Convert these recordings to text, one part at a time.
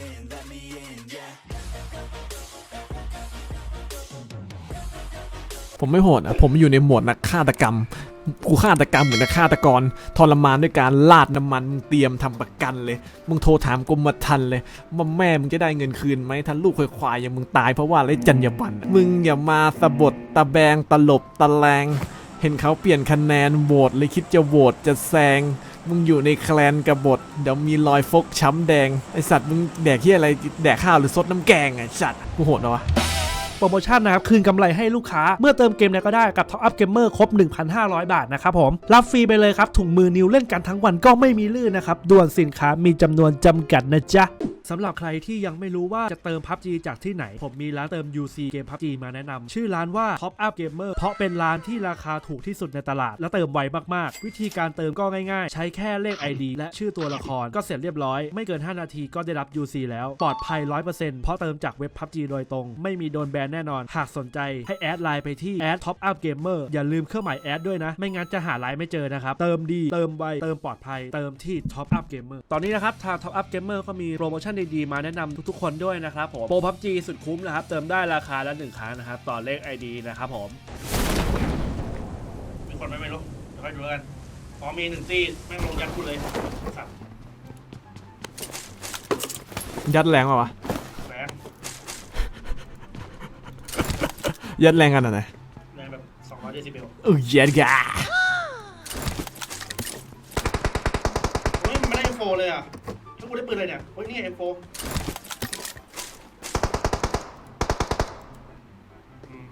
in, let me in, yeah. ผมไม่โหดอะผมอยู่ในโหมดนักฆาตกรรม กูฆาตกรรมเหมือนนักฆาตกร ทรมานด้วยการลาดน้ำมันมึงเตรียมทำประกันเลย มึงโทรถามกรมธรรม์เลยว่าแม่มึงจะได้เงินคืนไหมถ้าลูกควายๆอย่างมึงตายเพราะว่าไรจรรยาบรรณอะมึงอย่ามาสะบดตะแบงตลบตะแลง เห็นเขาเปลี่ยนคะแนนโหวตเลยคิดจะโหวตจะแซง มึงอยู่ในแคลนกระบฏเดี๋ยวมีรอยฟกช้ำแดง ไอสัตว์มึงแดกที่อะไร แดกข้าวหรือซดน้ำแกงไอสัตว์ กูโหดเหรอวะ ปรโมชั่นนะครับคืนกำไรให้ลูกค้าเมื่อเติมเกมไหนก็ได้กับ Top Up Gamer ครบ 1,500 บาทนะครับผมรับฟรีไปเลยครับถุงมือนิ้วเล่นกันทั้งวันก็ไม่มีลื่นนะครับด่วนสินค้ามีจำนวนจำกัดนะจ๊ะสำหรับใครที่ยังไม่รู้ว่าจะเติม PUBG จากที่ไหน ผมมีร้านเติม UC เกม PUBG มาแนะนำ ชื่อร้านว่า Top Up Gamer เพราะเป็นร้านที่ราคาถูกที่สุดในตลาด และเติมไวมากๆ วิธีการเติมก็ง่ายๆ ใช้แค่เลข ID และชื่อตัวละครก็เสร็จเรียบร้อย ไม่เกิน 5 นาทีก็ได้รับ UC แล้ว ปลอดภัย 100%เพราะเติมจากเว็บ PUBG โดยตรง ไม่มีโดนแบนแน่นอน หากสนใจให้แอดไลน์ไปที่แอด Top Up Gamer อย่าลืมเครื่องหมายแอดด้วยนะ ไม่งั้นจะหาไลน์ไม่เจอนะครับ เติมดี เติมไว เติมปลอดภัย เติมที่ Top Up Gamer ตอนนี้นะครับ ทาง Top Up Gamer ก็มีโปรโมชั่นดีๆ มาแนะนำทุกๆ คนด้วยนะครับผมโปร PUBG สุดคุ้มนะครับ เติมได้ราคาละหนึ่งครั้งนะครับต่อเลข ID นะครับผมมีคนไหมไม่รู้เดี๋ยวค่อยดูแล้วกันอ๋อมีหนึ่งตี้แม่งลงยัดกูเลยสัตว์ยัดแรงป่าวะ แรง ยัดแรงกันอะไหนแรงแบบ200เดซิเบลเออเย็ดกะเฮ้ยมันไม่ได้ M4 เลยอะถ้ากูได้ปืนเลยเนี่ยเฮ้ยนี่ M4 อืม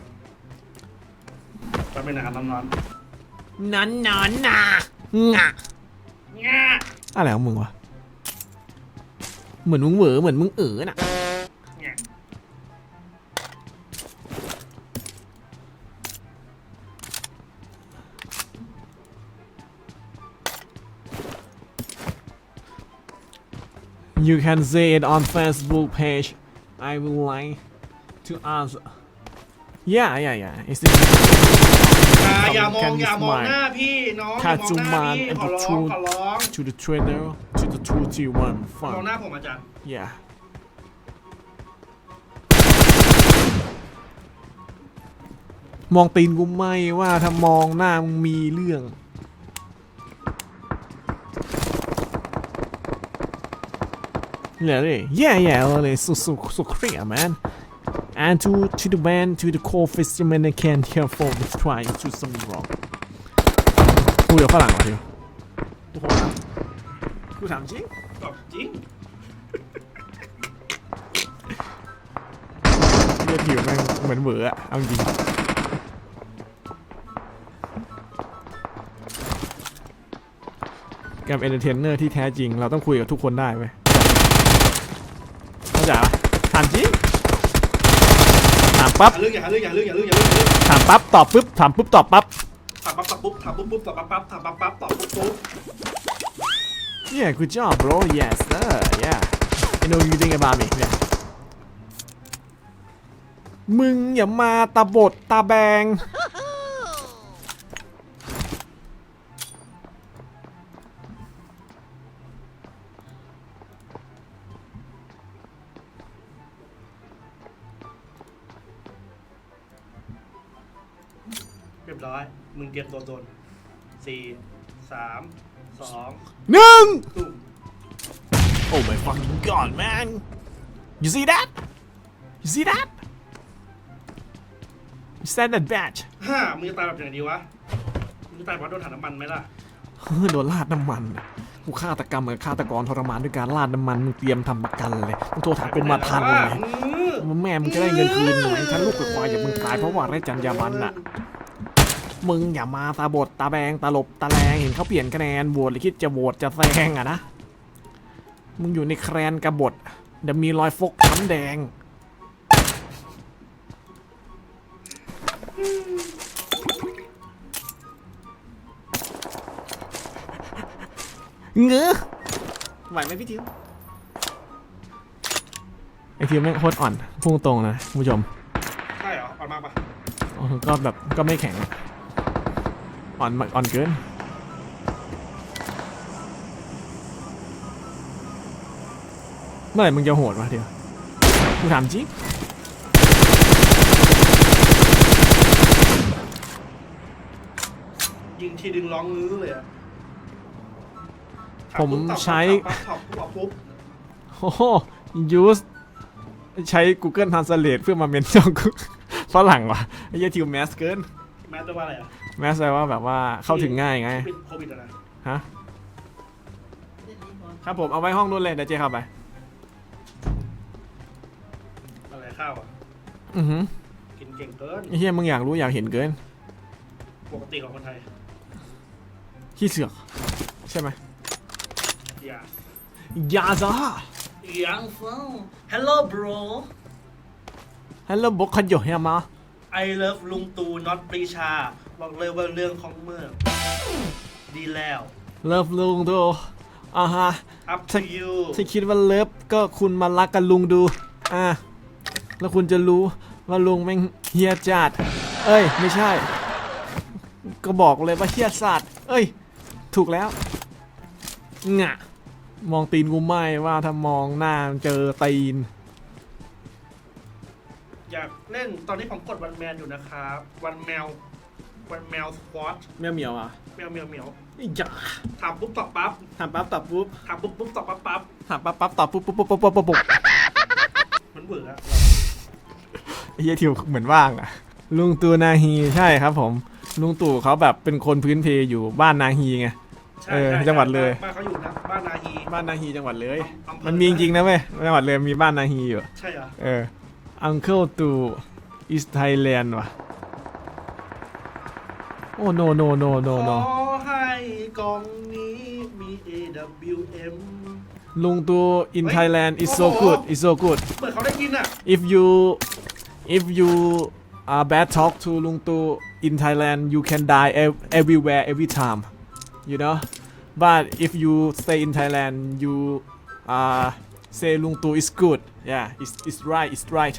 แป๊บนึงนะครับน้องนอนนอนนะงะๆง่าอะไรของมึงวะ เหมือนมึงเหวอเหมือนมึงเอ๋อน่ะ You can say it on Facebook page I will like to answer Yeah yeah yeah it's อย่าอย่ามอง Can อย่ามอง smile หน้าพี่น้องอย่ามองหน้าพี่ and ขอ the ร้อง truth ขอร้อง to the trader to the two T one มอง fun หน้าผมอาจารย์ Yeah มองตีนกูไม่ว่าถ้ามองหน้ามึงมีเรื่อง Yeah, yeah, yeah, well, it's so, so, so clear, man. And to, to the man, to the core fisherman, I can't hear for me trying to do something wrong. กูเดี๋ยวฝรั่งวะทีกูโหดนะกูถามจริงบอกจริงเรียกผิวแม่งเหมือนเหวออะเอาจริง กับเอนเตอร์เทนเนอร์ที่แท้จริง เราต้องคุยกับทุกคนได้ไหม เข้าใจปะถามจริงถามปั๊บอย่าลึกอย่าลึกอย่าลึกอย่าลึกอย่าลึกอย่าลึกถามปั๊บตอบปุ๊บถามปุ๊บตอบปั๊บถามปั๊บตอบปุ๊บถามปุ๊บปุ๊บตอบปั๊บปั๊บถามปั๊บปั๊บตอบปุ๊บปุ๊บ Yeah good job bro yes sir yeah I know you think about me yeah มึงอย่ามาตาบดตาแบง รียบร้อย มึงเตรียมตัวโดนสี่สามสองหนึ่ง ตุ้ม Oh my fucking god, man! You see that? You see that? You said that batch. ห้ามึงจะตายแบบไหนดีวะ มึงจะตายเพราะโดนถังน้ำมันไหมล่ะ โดนลาดน้ำมันอะกูฆาตกรรมเหมือนฆาตกรทรมานด้วยการลาดน้ำมันมึงเตรียมทำประกันเลยมึงโทรถามกรมธรรม์เลยอืมว่าแม่มึงจะได้เงินคืนไหมถ้าลูกควายอย่างมึงตายเพราะว่าไรจัญญาบันอะ มึงอย่ามาตาบดตาแบงตาหลบตาแรงเห็นเขาเปลี่ยนคะแนนโหวตหรือคิดจะโหวตจะแซงอะนะ มึงอยู่ในแครนกบฏเดี๋ยวมีรอยฟกช้ำแดง เงื้อไหวไหมพี่ทิวไอทิวแม่งโคตรอ่อน พุ่งตรงนะคุณผู้ชม ใช่เหรออ่อนมากปะโอ้ก็แบบก็ไม่แข็งอะ อ่อนมากอ่อนเกินเมื่อไหร่มึงจะโหดวะเดี๋ยวกูถามจริงยิงทีดึงร้องงื้อเลยอะผมถาปุ๊บตอบใช้ถามปั๊บตอบปุ๊บตอบปุ๊บโอ้โห use ใช้ Google Translate เพื่อมาเมนช่องกูฝรั่งวะไอ้เหี้ยทิวแมสเกิน แม้แต่ว่าอะไรอะ แมสแปลว่าแบบว่าเข้าถึงง่ายไงโควิดโควิดอะไรฮะ ครับผมเอาไว้ห้องนู้นเลยเดี๋ยวเจ๊เข้าไป อะไรข้าวอะอือหือกินเก่งเกิน ไอ้เฮียมึงอยากรู้อยากเห็นเกิน ปกติของคนไทย ขี้เสือก ใช่ไหมอย่าอยาจ้ายังฟัง Hello bro ฮัลโหลบอกขยโยเฮียมา I love ลุงตูน็อตปรีชา บอกเลยว่าเรื่องของเมืองดีแล้ว เลิฟลุงดูอ่าฮะ up ถ้า to you ถ้าคิดว่าเลิฟก็คุณมารักกันลุงดู อ่าแล้วคุณจะรู้ว่าลุงแม่งเฮียจัด เอ้ย ไม่ใช่ ก็บอกเลยว่าเฮียสัตว์เอ้ย ถูกแล้วงะมองตีนกูไม่ว่าถ้ามองหน้าเจอตีน อยากเล่นตอนนี้ผมกดวันแมนอยู่นะครับวันแมววันแมวสควอตเมียวเมียวอะแมวเหมียวเหมียวอย่าถามปุ๊บตอบปั๊บถามปั๊บตอบปุ๊บถามปุ๊บปุ๊บตอบปั๊บปั๊บถามปั๊บปั๊บตอบปุ๊บปุ๊บปุ๊บปุ๊บปุ๊บปุ๊บมันเบื่ออะไอ้เฮียทิวเหมือนว่างอะ ลุงตู่นาฮีใช่ครับผม ลุงตู่เขาแบบเป็นคนพื้นเพอยู่บ้านนาฮีไง ใช่เออใช่จังหวัดเลย บ้านเขาอยู่นะบ้านนาฮีบ้านนาฮีจังหวัดเลย อำเภอมันมีจริงๆนะเว้ยจังหวัดเลยมีบ้านนาฮีอยู่ ใช่เหรอ เออ Uncle ตู่ is Thailand ว่ะ โอ้ no no no no ข no อให้กองนี้มี AWM ลุงตู่ in เฮ้ย Thailand is so โอ้โห good is so good เปิดเขาได้ยินอ่ะ if you if you are bad talk to ลุงตู่ in Thailand you can die ev- everywhere every time you know but if you stay in Thailand you uh say ลุงตู่ is good yeah it's it's right it's right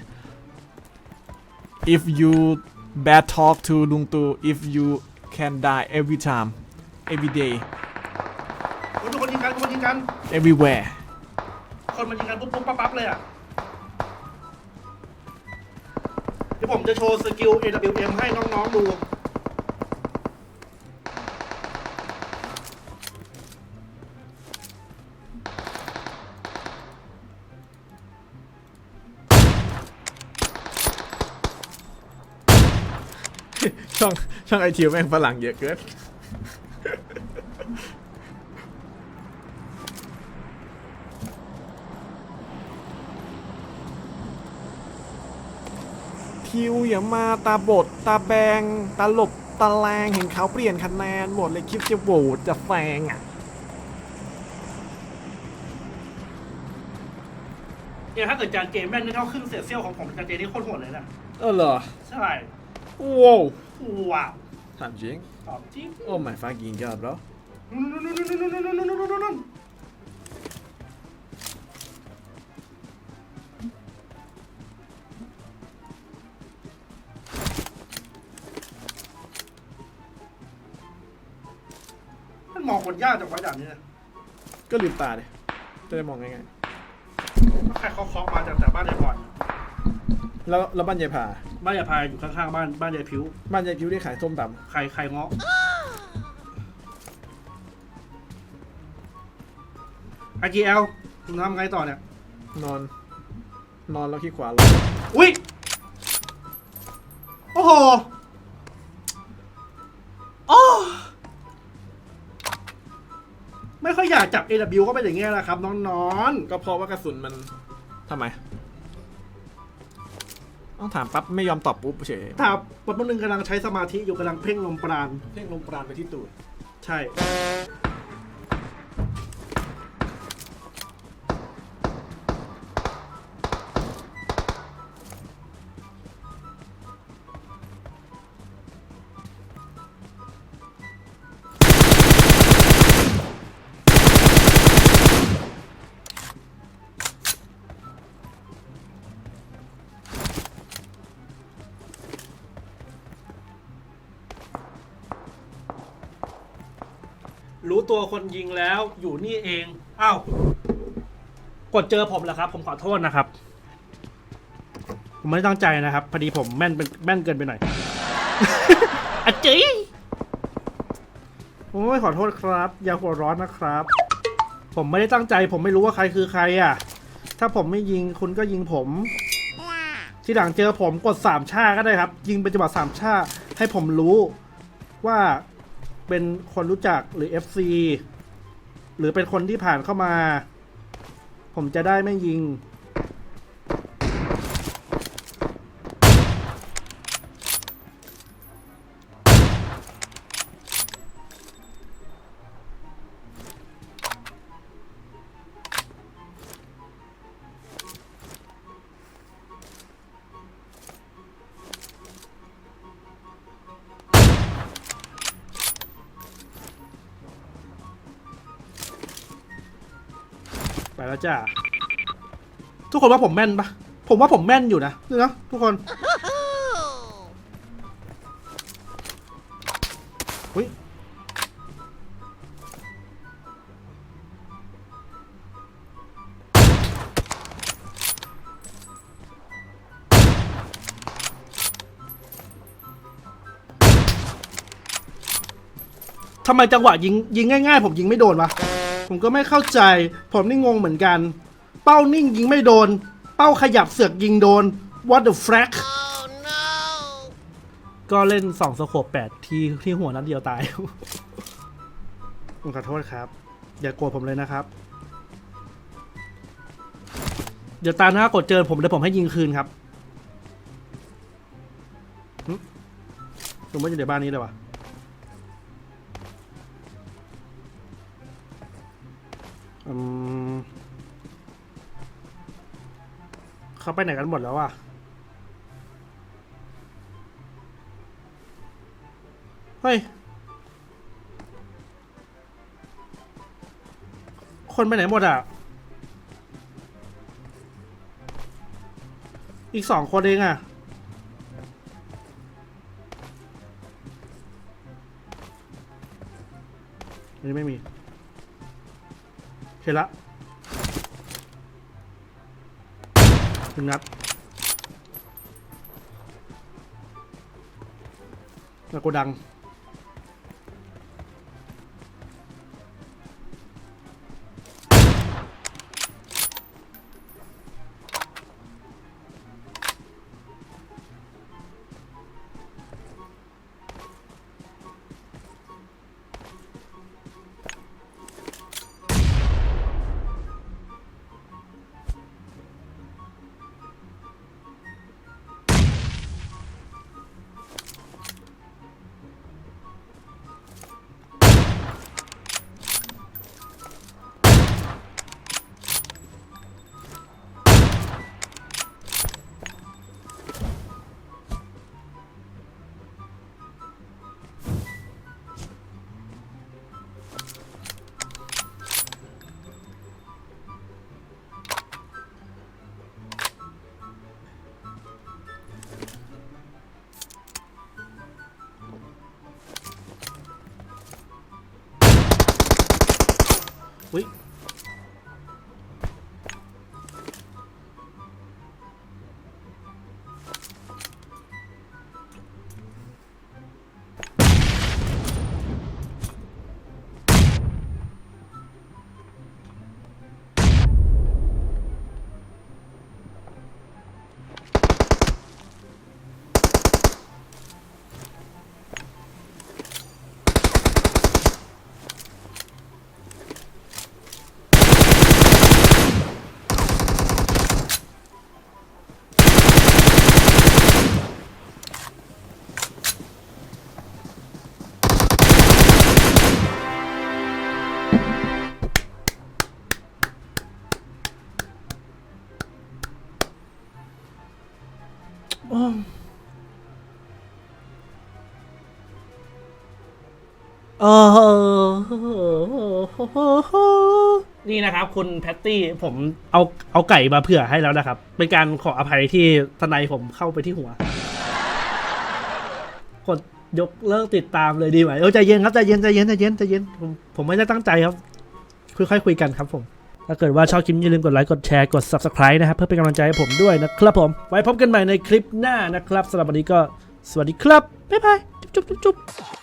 If you bad talk to ลุงตู่ if you can die every time every day โอ้ยทุกคนยิงกันทุกคนยิงกัน everywhere คนมันยิงกันปุ๊บปุ๊บปั๊บปั๊บเลยอะ เดี๋ยวผมจะโชว์สกิล AWM ให้น้องๆดู ช่องช่องไอทิวแม่งฝรั่งเยอะเกินทิวอย่ามาตาบดตาแบง ตาหลบ ตาแรงเห็นเขาเปลี่ยนคะแนนหมดเลยคลิปจะโหวตจะแฟงอะเนี่ยถ้าเกิดจานเกมแม่นได้เท่าครึ่งเศษเสี้ยวของผมจานเจนี่โคตรโหดเลยนะเออเหรอ ใช่ว้าวว้าว ถามจริง ตอบจริงโอ้ my fucking god bro นู่นๆๆๆๆๆๆๆๆมันมองคนยากจังวะอย่างนี้นะก็ลืมตาเลยจะได้มองง่ายใครเขาเคาะมาจากแต่บ้านยายพรๆ แล้วแล้วบ้านยายผาบ้านยายพายอยู่ข้างๆบ้านบ้านยายพิวบ้านยายพิวได้ขายส้มตใครใครเงาะไอจีเอลคุณทำไงต่อเนี่ยำนอน นอนแล้วขี้ขวาลงอุ้ยโอ้โหโอ้ไม่ค่อยอยากจับ AW ก็เป็นอย่างเงี้ยแหละครับน้องก็เพราะว่ากระสุนมันทำไม ต้องถามปั๊บไม่ยอมตอบปุ๊บเฉยๆถ้าปันนึงกำลังใช้สมาธิอยู่กำลังเพ่งลมปราณเพ่งลงปราณไปที่ตูด ใช่ ตัวคนยิงแล้วอยู่นี่เองอ้าวกดเจอผมแล้วครับ ผมขอโทษนะครับ ผมไม่ได้ตั้งใจนะครับ พอดีผมแม่นเป็นแม่นเกินไปหน่อย อะจีโอ้ยขอโทษครับ อย่าหัวร้อนนะครับ ผมไม่ได้ตั้งใจ ผมไม่รู้ว่าใครคือใครอะ ถ้าผมไม่ยิงคุณก็ยิงผม ที่หลังเจอผมกดสามชาก็ได้ครับ ยิงเป็นจังหวะสามชาให้ผมรู้ว่า เป็นคนรู้จักหรือ FC หรือเป็นคนที่ผ่านเข้ามา ผมจะได้ไม่ยิง แล้วจ้าทุกคนว่าผมแม่นปะผมว่าผมแม่นอยู่นะนี่นะทุกคนอุ้ยทำไมจังหวะยิงยิงง่ายๆ ผมยิงไม่โดนวะ ผมก็ไม่เข้าใจ ผมนี่งงเหมือนกัน เป้านิ่งยิงไม่โดน เป้าขยับเสือกยิงโดน what the frack ก็เล่นสองสโคปแปดที่ที่หัวนัดเดียวตายผมขอโทษครับ อย่ากโกรธผมเลยนะครับ เดี๋ยวตาหน้ากดเจอผมเดี๋ยวผมให้ยิงคืนครับหึผมว่าอยู่ในบ้านนี้เลยวะ เขาไปไหนกันหมดแล้วอะเฮ้ย คนไปไหนหมดอะ อีกสองคนเองอะนนี้ไม่มี เห็นละ หนึ่นัดแล้วโกดัง นี่นะครับ คุณแพตตี้ผมเอาเอาไก่มาเผื่อให้แล้วนะครับ เป็นการขออภัยที่ทนายผมเข้าไปที่หัว กดยกเลิกติดตามเลยดีไหมเออใจเย็นครับใจเย็นใจเย็นใจเย็นใจเย็นผมผมไม่ได้ตั้งใจครับค่อยๆคุยกันครับผมถ้าเกิดว่าชอบคลิปอย่าลืมกดไลค์กดแชร์กด subscribe นะครับ เพื่อเป็นกำลังใจให้ผมด้วยนะครับผม ไว้พบกันใหม่ในคลิปหน้านะครับสำหรับวันนี้ก็สวัสดีครับ บ๊ายบาย จุ๊บจุ๊บจุ๊บ